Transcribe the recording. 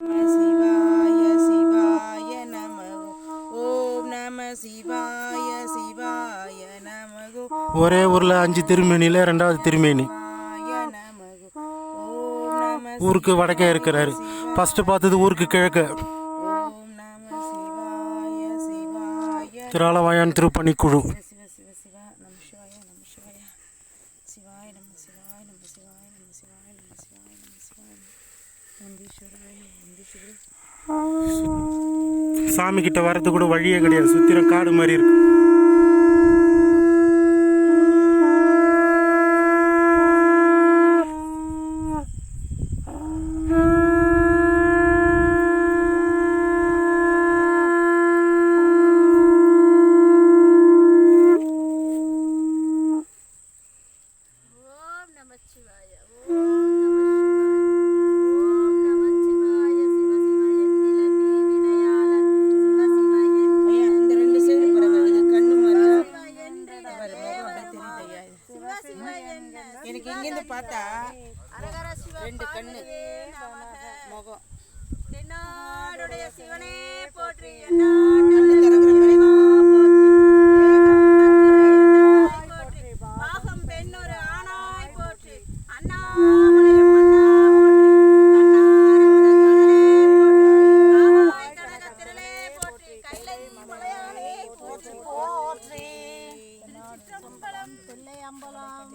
சிவாய சிவாய நம ஓம் நம சிவாய சிவாய நமகு ஒரே ஊரில் அஞ்சு திருமேனியில் ரெண்டாவது திருமேனி. ஊருக்கு வடக்கே இருக்கிறாரு. ஃபஸ்ட்டு பார்த்தது ஊருக்கு கிழக்கு. ஓம் நம சிவாய சிவாய திராளவாயான் திருப்பணிக்குழு. சிவாய நம சிவாய. நம சிவாய நம சிவாய நம சிவாய நம சிவாய நம சிவாய நந்தீஸ்வராய நந்தீஸ்வரி சாமி கிட்ட வர்றது கூட வழியே கிடையாது. சுத்திரம் காடு மாதிரி இருக்கு. ஓம் எனக்கு இங்கேருந்து பார்த்தா ரெண்டு கண்ணு. முகம். தென்னாடுடைய சிவனே போற்றி. போற்றி. போற்றி. அண்ணாமலைய மன்னா போற்றி. கண்ணாரே திரளே போற்றி. கைலை மலையானே போற்றி. போற்றி. சிற்றம்பலம் தில்லை அம்பலம்